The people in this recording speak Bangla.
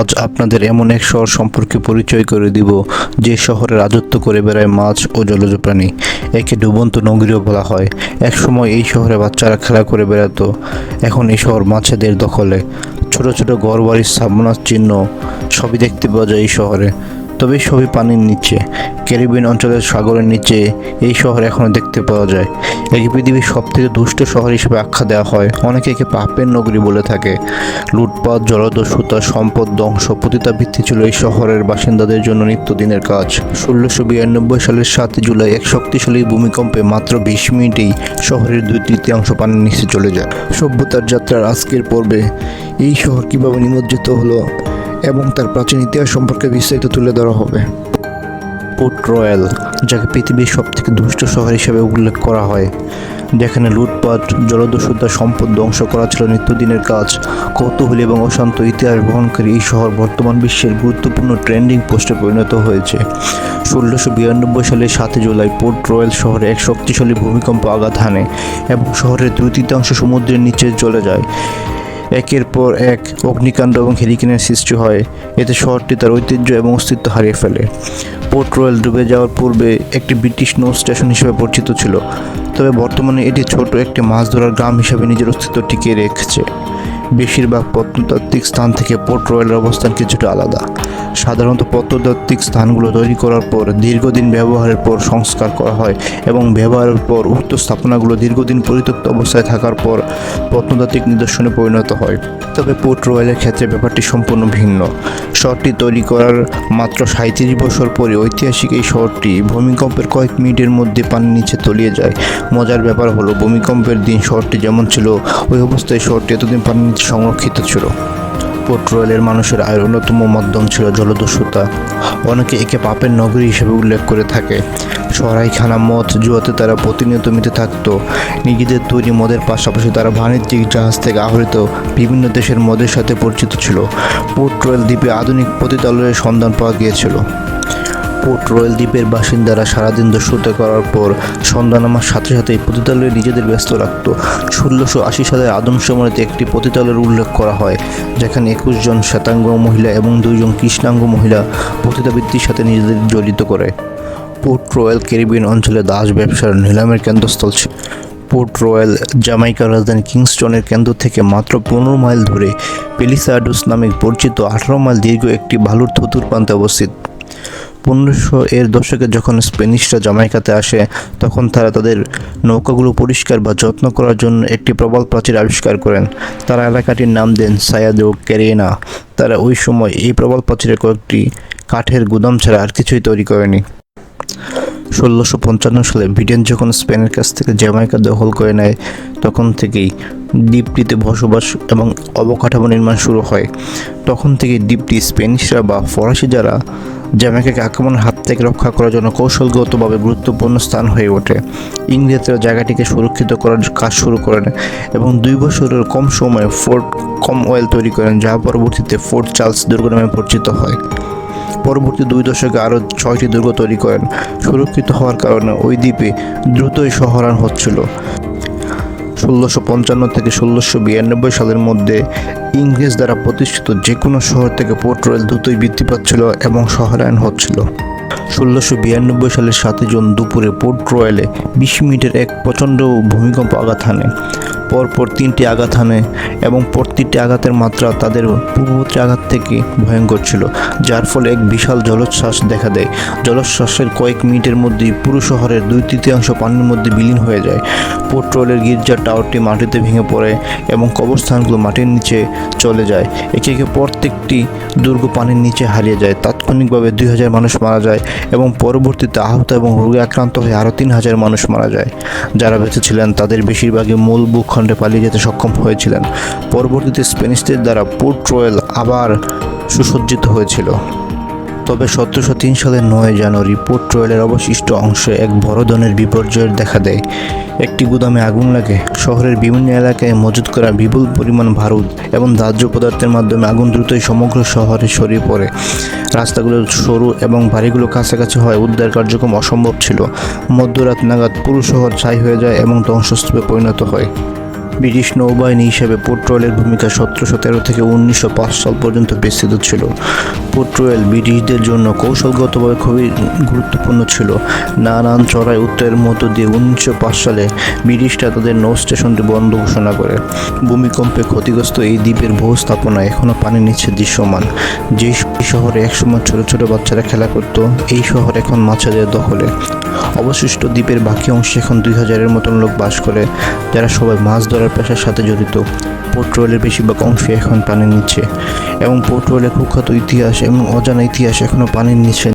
আজ আপনাদের এমন এক শহর সম্পর্কে পরিচয় করে দিব, যে শহরে রাজত্ব করে বেড়ায় মাছ ও জলজ প্রাণী। একে ডুবন্ত নগরীও বলা হয়। একসময় এই শহরে বাচ্চারা খেলা করে বেড়াতো। এখন এই শহর মাছেদের দখলে। ছোট ছোট ঘরবাড়ির স্থাপনার চিহ্ন সবই দেখতে পাওয়া যায় এই শহরে। তবে সবই পানির নিচে। ক্যারিবিয়ান অঞ্চলের সাগরের নিচে এই শহর এখনও দেখতে পাওয়া যায়। একে পৃথিবীর সবথেকে দুষ্ট শহর হিসেবে আখ্যা দেওয়া হয়। অনেকে একে পাপের নগরী বলে থাকে। লুটপাট, জলদস্যুতা, সম্পদ ধ্বংস, পতিতাবৃত্তি ছিল এই শহরের বাসিন্দাদের জন্য নিত্যদিনের কাজ। ষোলোশো বিরানব্বই সালের সাত জুলাই এক শক্তিশালী ভূমিকম্পে মাত্র বিশ মিনিটেই শহরের দুই তৃতীয়াংশ পানির নিচে চলে যায়। সভ্যতার যাত্রার আজকের পর্বে এই শহর কীভাবে নিমজ্জিত হলো এবং তার প্রাচীন ইতিহাস সম্পর্কে বিস্তারিত তুলে ধরা হবে। পোর্ট রয়্যাল, যাকে পৃথিবীর সবথেকে দুষ্ট শহর হিসেবে উল্লেখ করা হয়, যেখানে লুটপাট, জলদস্যুতা, সম্পদ ধ্বংস করা ছিল নিত্যদিনের কাজ, কৌতূহলী এবং অশান্ত ইতিহাস বহনকারী এই শহর বর্তমান বিশ্বের গুরুত্বপূর্ণ ট্রেন্ডিং পোস্টে পরিণত হয়েছে। ষোলোশো বিরানব্বই সালের সাতই জুলাই পোর্ট রয়্যাল শহরে এক শক্তিশালী ভূমিকম্প আঘাত হানে এবং শহরের দুই তৃতীয়াংশ সমুদ্রের নিচে চলে যায়। একের পর এক অগ্নিকাণ্ড এবং হেরিকেনের সৃষ্টি হয়। এতে শহরটি তার ঐতিহ্য এবং অস্তিত্ব হারিয়ে ফেলে। পোর্ট রয়্যাল ডুবে যাওয়ার পূর্বে একটি ব্রিটিশ নৌ স্টেশন হিসেবে পরিচিত ছিল। তবে বর্তমানে এটি ছোট একটি মাছ ধরার গ্রাম হিসেবে নিজের অস্তিত্ব টিকিয়ে রেখেছে। বেশিরভাগ প্রত্নতাত্ত্বিক স্থান থেকে পোর্ট রয়্যালের অবস্থান কিছুটা আলাদা। সাধারণত প্রত্নতাত্ত্বিক স্থানগুলো তৈরি করার পর দীর্ঘদিন ব্যবহারের পর সংস্কার করা হয় এবং ব্যবহারের পর উক্ত স্থাপনাগুলো দীর্ঘদিন পরিত্যক্ত অবস্থায় থাকার পর প্রত্নতাত্ত্বিক নিদর্শনে পরিণত হয়। তবে পোর্ট রয়্যালের ক্ষেত্রে ব্যাপারটি সম্পূর্ণ ভিন্ন। শহরটি তৈরি করার মাত্র সাঁত্রিশ বছর পরে ঐতিহাসিক এই শহরটি ভূমিকম্পের কয়েক মিনিটের মধ্যে পানির নিচে তলিয়ে যায়। মজার ব্যাপার হলো, ভূমিকম্পের দিন শহরটি যেমন ছিল, ওই অবস্থায় শহরটি এতদিন পানির নিচে সংরক্ষিত ছিল। পোর্ট মানুষের আয়ের অন্যতম মাধ্যম ছিল জলদস্যুতা। অনেকে একে পাপের নগরী হিসেবে উল্লেখ করে থাকে। সরাইখানা মদ জুয়াতে তারা প্রতিনিয়ত মেতে থাকতো। নিজেদের তৈরি মদের পাশাপাশি তারা বাণিজ্যিক জাহাজ থেকে আহরিত বিভিন্ন দেশের মদের সাথে পরিচিত ছিল। পোর্ট রয়্যাল দ্বীপে আধুনিক পতিতালয়ের সন্ধান পাওয়া গিয়েছিল। পোর্ট রয়্যাল দ্বীপের বাসিন্দারা সারাদিন দস্যুতা করার পর সন্ধ্যা নামার সাথে সাথে পতিতালয়ে নিজেদের ব্যস্ত রাখত। ষোলোশো আশি সালের আদমশুমারিতে একটি পতিতালয়ের উল্লেখ করা হয়, যেখানে একুশ জন শ্বেতাঙ্গ মহিলা এবং দুইজন কৃষ্ণাঙ্গ মহিলা পতিতাবৃত্তির সাথে নিজেদের জড়িত করে। পোর্ট রয়্যাল ক্যারিবিয়ান অঞ্চলে দাস ব্যবসার নিলামের কেন্দ্রস্থল ছিল। পোর্ট রয়্যাল জামাইকার রাজধানী কিংস্টনের কেন্দ্র থেকে মাত্র পনেরো মাইল ধরে পেলিসাডুস নামে পরিচিত আঠারো মাইল দীর্ঘ একটি ভালুর থতুর প্রান্তে অবস্থিত। পনেরোশো এর দশকে যখন স্প্যানিশরা জামাইকাতে আসে, তখন তারা তাদের নৌকাগুলো পরিষ্কার বা যত্ন করার জন্য একটি প্রবল প্রাচীর আবিষ্কার করেন। তারা এলাকাটির নাম দেন সায়াদো ক্যারিয়েনা তারা ওই সময় এই প্রবল প্রাচীরের কয়েকটি কাঠের গুদাম ছাড়া আর কিছুই তৈরি করেনি। ষোলোশো পঞ্চান্ন সালে ব্রিটেন যখন স্পেনের কাছ থেকে জ্যামাইকা দখল করে নেয়, তখন থেকেই দ্বীপটিতে বসবাস এবং অবকাঠামো নির্মাণ শুরু হয়। তখন থেকে দ্বীপটি স্প্যানিশরা বা ফরাসি যারা জ্যামাইকাকে আক্রমণের হাত থেকে রক্ষা করার জন্য কৌশলগতভাবে গুরুত্বপূর্ণ স্থান হয়ে ওঠে। ইংরেজরা জায়গাটিকে সুরক্ষিত করার কাজ শুরু করেন এবং দুই বছরের কম সময়ে ফোর্ট কম অয়েল তৈরি করেন, যা পরবর্তীতে ফোর্ট চার্লস দুর্গ নামে পরিচিত হয়। পরবর্তী দুই দশকে আরও ছয়টি দুর্গ তৈরি করেন। সুরক্ষিত হওয়ার কারণে ওই দ্বীপে দ্রুতই শহরায়ন হচ্ছিল। ষোলোশো পঞ্চান্ন থেকে ষোলোশো বিরানব্বই সালের মধ্যে ইংরেজ দ্বারা প্রতিষ্ঠিত যে কোনো শহর থেকে পোর্ট রয়্যাল দ্রুতই বৃদ্ধি পাচ্ছিল এবং শহরায়ন হচ্ছিল। ষোলোশো বিরানব্বই সালের সাতই জুন দুপুরে পোর্ট রয়্যালে বিশ মিনিটের এক প্রচণ্ড ভূমিকম্প আঘাত হানে। পরপর তিনটি আঘাত হানে এবং প্রতিটি আঘাতের মাত্রা তাদের পূর্ববর্তী আঘাত থেকে ভয়ঙ্কর ছিল, যার ফলে এক বিশাল জলোচ্ছ্বাস দেখা দেয়। জলোচ্ছ্বাসের কয়েক মিনিটের মধ্যেই পুরো শহরের দুই তৃতীয়াংশ পানির মধ্যে বিলীন হয়ে যায়। পোর্ট রয়্যালের গির্জার টাওয়ারটি মাটিতে ভেঙে পড়ে এবং কবরস্থানগুলো মাটির নিচে চলে যায়। একে একে প্রত্যেকটি দুর্গ পানির নিচে হারিয়ে যায়। তাৎক্ষণিকভাবে দুই হাজার মানুষ মারা যায় এবং পরবর্তীতে আহত এবং রোগে আক্রান্ত হয়ে আরও তিন হাজার মানুষ মারা যায়। যারা বেঁচে ছিলেন তাদের বেশিরভাগই মূল ভূখণ্ডে পালিয়ে যেতে সক্ষম হয়েছিলেন। পরবর্তীতে স্প্যানিশদের দ্বারা পোর্ট রয়্যাল আবার সুসজ্জিত হয়েছিল। তবে সতেরোশো তিন সালের নয় জানুয়ারি পোর্ট রয়্যালের অবশিষ্ট অংশে এক বড় ধরনের বিপর্যয়ের দেখা দেয়। একটি গুদামে আগুন লাগে, শহরের বিভিন্ন এলাকায় মজুত করা বিপুল পরিমাণ ভারুদ এবং দাহ্য পদার্থের মাধ্যমে আগুন দ্রুতই সমগ্র শহরে ছড়িয়ে পড়ে। রাস্তাগুলো সরু এবং বাড়িগুলো কাছাকাছি হয় উদ্ধার কার্যক্রম অসম্ভব ছিল। মধ্যরাত নাগাদ পুরো শহর ছাই হয়ে যায় এবং ধ্বংসস্তূপে পরিণত হয়। ব্রিটিশ নৌবাহিনী হিসেবে পোর্ট রয়্যালের ভূমিকা সতেরোশো তেরো থেকে উনিশশো পাঁচ সাল পর্যন্ত বিস্তৃত ছিল। পোর্ট রয়্যাল ব্রিটিশদের জন্য কৌশলগতভাবে খুবই গুরুত্বপূর্ণ ছিল। নানান চড়াই উত্তরের মধ্য দিয়ে উনিশশো পাঁচ সালে ব্রিটিশরা তাদের নৌ স্টেশনটি বন্ধ ঘোষণা করে। ভূমিকম্পে ক্ষতিগ্রস্ত এই দ্বীপের বহু স্থাপনা এখনও পানির নিচে দৃশ্যমান। যে শহরে একসময় ছোট ছোট বাচ্চারা খেলা করত। এই শহর এখন মাছাদের দখলে। অবশিষ্ট দ্বীপের বাকি অংশে এখন দুই হাজারের মতন লোক বাস করে, যারা সবাই মাছ ধরার পেশার সাথে জড়িত। পোর্ট্রোলের বেশিরভাগ অংশে এখন পানির নিচ্ছে এবং পোর্ট্রোলের কুখ্যাত ইতিহাস এবং অজানা ইতিহাস এখনও পানির নিচে